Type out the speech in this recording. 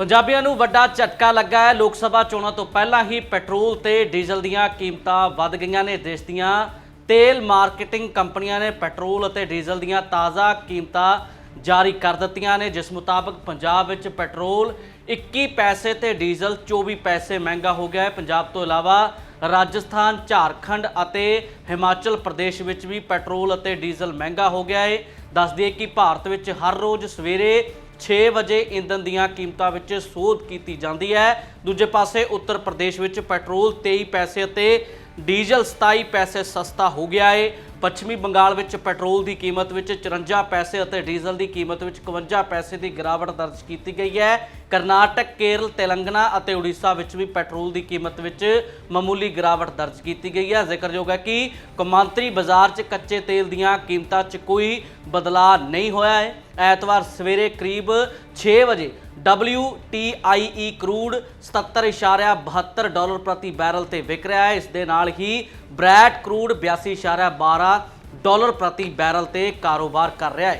ਪੰਜਾਬੀਆਂ ਨੂੰ ਵੱਡਾ ਝਟਕਾ ਲੱਗਾ ਹੈ। ਲੋਕ ਸਭਾ ਚੋਣਾਂ ਤੋਂ ਪਹਿਲਾਂ ਹੀ ਪੈਟਰੋਲ ਤੇ ਡੀਜ਼ਲ ਦੀਆਂ ਕੀਮਤਾਂ ਵੱਧ ਗਈਆਂ ਨੇ। ਦੇਸ਼ ਦੀਆਂ ਤੇਲ ਮਾਰਕੀਟਿੰਗ ਕੰਪਨੀਆਂ ਨੇ ਪੈਟਰੋਲ ਅਤੇ ਡੀਜ਼ਲ ਦੀਆਂ ਤਾਜ਼ਾ ਕੀਮਤਾਂ ਜਾਰੀ ਕਰ ਦਿੱਤੀਆਂ ਨੇ। ਜਿਸ ਮੁਤਾਬਕ ਪੰਜਾਬ ਵਿੱਚ ਪੈਟਰੋਲ 21 ਪੈਸੇ ਤੇ ਡੀਜ਼ਲ 24 ਪੈਸੇ ਮਹਿੰਗਾ ਹੋ ਗਿਆ ਹੈ। ਪੰਜਾਬ ਤੋਂ ਇਲਾਵਾ ਰਾਜਸਥਾਨ, ਝਾਰਖੰਡ ਅਤੇ ਹਿਮਾਚਲ ਪ੍ਰਦੇਸ਼ ਵਿੱਚ ਵੀ ਪੈਟਰੋਲ ਅਤੇ ਡੀਜ਼ਲ ਮਹਿੰਗਾ ਹੋ ਗਿਆ ਹੈ। ਦੱਸ ਦਈਏ ਕਿ ਭਾਰਤ ਵਿੱਚ ਹਰ ਰੋਜ਼ ਸਵੇਰੇ 6 ਵਜੇ ਇੰਧਨ ਦੀਆਂ ਕੀਮਤਾਂ ਵਿੱਚ ਸੋਧ ਕੀਤੀ ਜਾਂਦੀ ਹੈ। ਦੂਜੇ ਪਾਸੇ ਉੱਤਰ ਪ੍ਰਦੇਸ਼ ਵਿੱਚ ਪੈਟਰੋਲ 23 ਪੈਸੇ ਅਤੇ ਡੀਜ਼ਲ 27 ਪੈਸੇ ਸਸਤਾ ਹੋ ਗਿਆ ਏ। ਪੱਛਮੀ ਬੰਗਾਲ ਵਿੱਚ ਪੈਟਰੋਲ ਦੀ ਕੀਮਤ ਵਿੱਚ 54 ਪੈਸੇ ਅਤੇ ਡੀਜ਼ਲ ਦੀ ਕੀਮਤ ਵਿੱਚ 51 ਪੈਸੇ ਦੀ ਗਿਰਾਵਟ ਦਰਜ ਕੀਤੀ ਗਈ ਹੈ। ਕਰਨਾਟਕ, ਕੇਰਲ, ਤੇਲੰਗਨਾ ਅਤੇ ਉੜੀਸਾ ਵਿੱਚ ਵੀ ਪੈਟਰੋਲ ਦੀ ਕੀਮਤ ਵਿੱਚ ਮਾਮੂਲੀ ਗਿਰਾਵਟ ਦਰਜ ਕੀਤੀ ਗਈ ਹੈ। ਜ਼ਿਕਰਯੋਗ ਹੈ ਕਿ ਕੌਮਾਂਤਰੀ ਬਾਜ਼ਾਰ 'ਚ ਕੱਚੇ ਤੇਲ ਦੀਆਂ ਕੀਮਤਾਂ 'ਚ ਕੋਈ ਬਦਲਾਅ ਨਹੀਂ ਹੋਇਆ ਹੈ। ਐਤਵਾਰ ਸਵੇਰੇ ਕਰੀਬ 6 ਵਜੇ WTIE ਕਰੂਡ 77.72 ਡਾਲਰ ਪ੍ਰਤੀ ਬੈਰਲ ਤੇ ਵਿਕ ਰਿਹਾ ਹੈ। ਇਸ ਦੇ ਨਾਲ ਹੀ ਬ੍ਰੈਟ ਕਰੂਡ 82.12 ਡਾਲਰ ਪ੍ਰਤੀ ਬੈਰਲ ਤੇ ਕਾਰੋਬਾਰ ਕਰ ਰਿਹਾ ਹੈ।